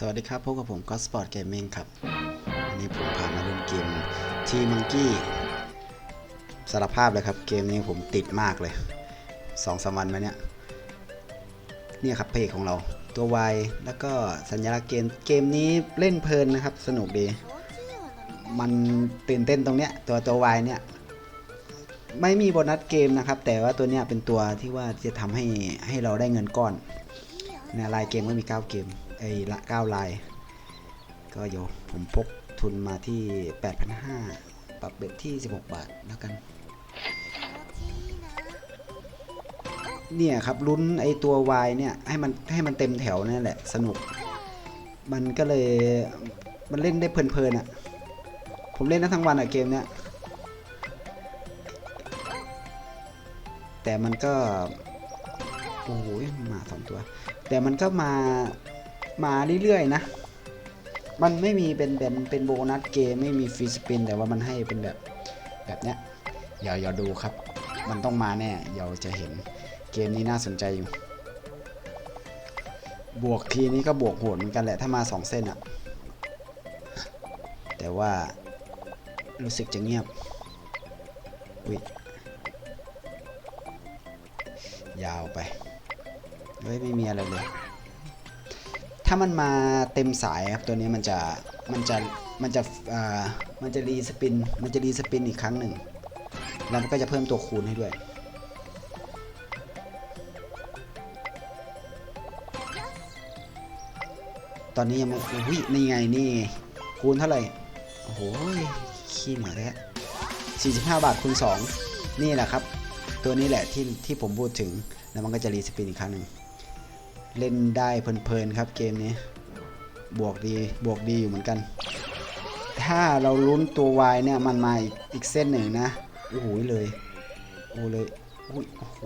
สวัสดีครับ พบกับผมก็สปอร์ตเกมมิ่งครับวันนี้ผมพามาเล่นเกมทีมังกี้สารภาพเลยครับ เกมนี้ผมติดมากเลยสองสามวันมาเนี้ยเนี่ยครับเพจของเรา ตัว Y แล้วก็สัญลักษณ์เกม เกมนี้เล่นเพลินนะครับ สนุกดี มันตื่นเต้นตรงเนี้ย ตัวตัว Y เนี่ย ไม่มีโบนัสเกมนะครับ แต่ว่าตัวเนี้ยเป็นตัวที่ว่าจะทำให้ให้เราได้เงินก้อนเนี่ยลายเกมก็มี 9 เกม ไอ้ละ9ลาย ก็โยผมพกทุนมาที่ 8,500 ปรับเบ็ดที่ 16 บาทแล้วกัน เนี่ยครับลุ้นไอ้ตัว Y เนี่ยให้มันให้มันเต็มแถวนั่นแหละสนุก มันก็เลยมันเล่นได้เพลินๆอะ่ะ ผมเล่นทั้งวันอะ่ะเกมเนี้ย แต่มันก็ โอ้โหมาสองตัว แต่มันก็มา มาเรื่อยๆนะ มันไม่มีเป็นเป็นเป็นโบนัสเกมไม่มีฟรีสปิน แต่ว่ามันให้เป็นแบบแบบเนี้ยอย่าอย่าดูครับ มันต้องมาแน่เดี๋ยวจะเห็นเกมนี้น่าสนใจอยู่ บวกทีนี้ก็บวกโหดเหมือนกันแหละถ้ามาสองเส้นอะแต่ว่ารู้สึกจะเงียบอุ๊ยยาวไปเฮ้ยไม่มีอะไรเลย ถ้ามันมาเต็มสายครับตัวนี้มันจะมันจะมันจะอ่ามันจะรีสปินมันจะรีสปินอีกครั้งหนึ่งแล้วมันก็จะเพิ่มตัวคูณให้ด้วย ตอนนี้ยังไม่อุ้ยนี่ไงนี่คูณเท่าไหร่โอ้โหขี้เหนือแท้45บห้าบาทคูณ2นี่แหละครับ ตัวนี้แหละที่ที่ผมพูดถึงแล้วมันก็จะรีสปินอีกครั้งหนึ่ง เล่นได้เพลินๆครับเกมนี้ บวกดีบวกดีอยู่เหมือนกัน ถ้าเราลุ้นตัววายเนี่ยมันมาอีกอีกเส้นหนึ่งนะ โอ้โหเลยโอ้เลยโอ้โห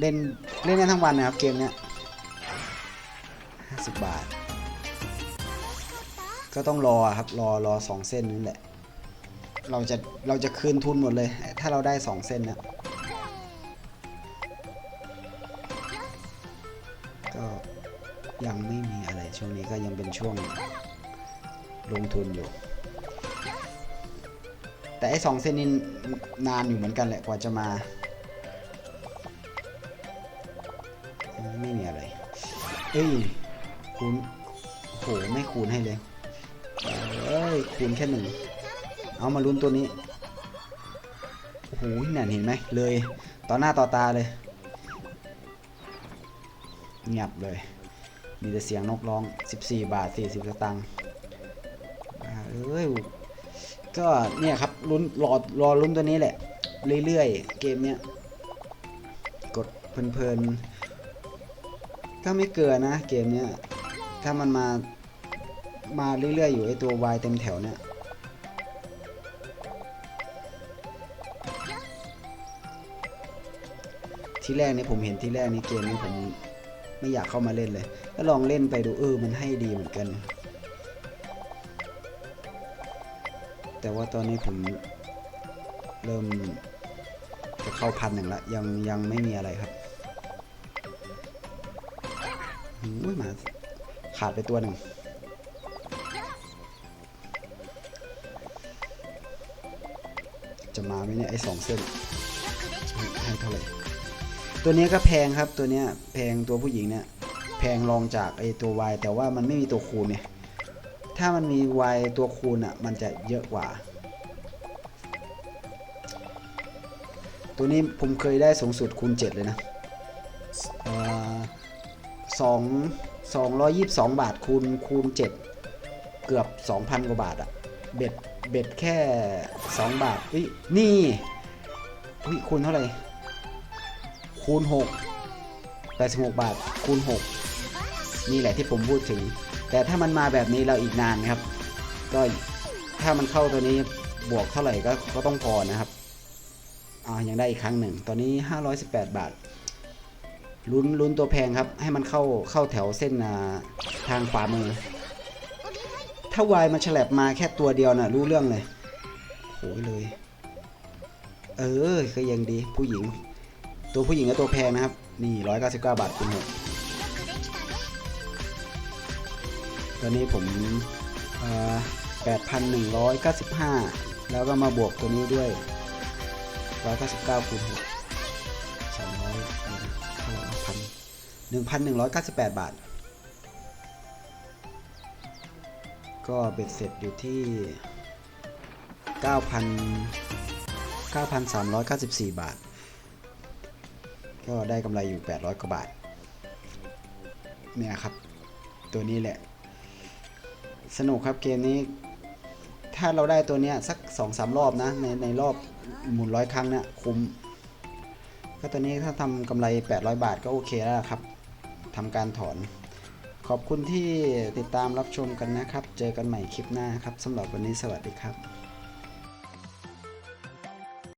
เล่นเล่นได้ทั้งวันนะครับเกมเนี้ย50 บาท ก็ต้องรอครับรอรอสองเส้นนั่นแหละ เราจะเราจะคืนทุนหมดเลย ถ้าเราได้สองเส้นเนะ ยังไม่มีอะไรช่วงนี้ก็ยังเป็นช่วงลงทุนอยู่ แต่ไอ้สองเส้นนี้นานอยู่เหมือนกันแหละกว่าจะมา ไม่มีอะไร เอ้ยคูณโหไม่คูณให้เลยเอ้ยคูณแค่หนึ่ง เอามาลุ้นตัวนี้โอ้โหนั่นเห็นไหมเลย ต่อหน้าต่อตาเลย เงียบเลย มีแต่เสียงนกร้อง 14 บาท 40สตางค์เอ้ยก็เนี่ยครับลุ้นรอรอลุ้นตัวนี้แหละ เรื่อยๆ เกมเนี้ย กดเพลินๆ ก็ไม่เกินนะ เกมเนี้ย ถ้ามันมา มาเรื่อยๆ อยู่ไอตัว Y เต็มแถวเนี่ยที่แรกนี่ผมเห็นที่แรกนี่เกมนี้ผม ไม่อยากเข้ามาเล่นเลย ก็ลองเล่นไปดูเออมันให้ดีเหมือนกัน แต่ว่าตอนนี้ผมเริ่มจะเข้าพันหนึ่งละยังยังไม่มีอะไรครับอุ้ยหมาขาดไปตัวหนึ่งจะมาไหมเนี่ยไอ้สองเส้นให้เท่าไหร่ ตัวนี้ก็แพงครับตัวเนี้ยแพงตัวผู้หญิงเนี่ยแพงรองจากไอตัว Y แต่ว่ามันไม่มีตัวคูณเนี่ยถ้ามันมี Y ตัวคูณอะมันจะเยอะกว่า ตัวนี้ผมเคยได้สูงสุดคูณ7เลยนะสองสองร้อยยี่สิบสองบาทคูณคูณ7เกือบ2,000กว่าบาทอะเบ็ดเบ็ดแค่2บาทอุ้ยนี่อุ้ยคูณเท่าไหร่ คูณ6 86 บาท คูณ 6 นี่แหละที่ผมพูดถึง แต่ถ้ามันมาแบบนี้เราอีกนานนะครับ ก็ถ้ามันเข้าตัวนี้บวกเท่าไหร่ก็ก็ต้องพอนะครับอ่ายังได้อีกครั้งหนึ่ง ตอนนี้ 518 บาทลุ้นลุ้นตัวแพงครับ ให้มันเข้าเข้าแถวเส้นทางขวามือ ถ้าวายมันฉลับมาแค่ตัวเดียวนะ่ะรู้เรื่องเลยโหยเลย เออก็ยังดีผู้หญิง ตัวผู้หญิงกับตัวแพงนะครับ นี่ 199 บาทคูณ6ตัวนี้ผม8,195 แล้วก็มาบวกตัวนี้ด้วย 199คูณ6 200เท่าไหร่พัน1,198 บาท ก็เบ็ดเสร็จอยู่ที่ 9,000 9,394 บาท ก็ได้กำไรอยู่ 800 กว่าบาท เนี่ยครับ ตัวนี้แหละ สนุกครับเกมนี้ ถ้าเราได้ตัวเนี้ยสัก2-3รอบนะ ในในรอบหมุนร้อยครั้งเนี่ยคุ้ม ก็ตัวนี้ถ้าทำกำไร 800 บาทก็โอเคแล้วครับทำการถอน ขอบคุณที่ติดตามรับชมกันนะครับ เจอกันใหม่คลิปหน้าครับสำหรับวันนี้สวัสดีครับ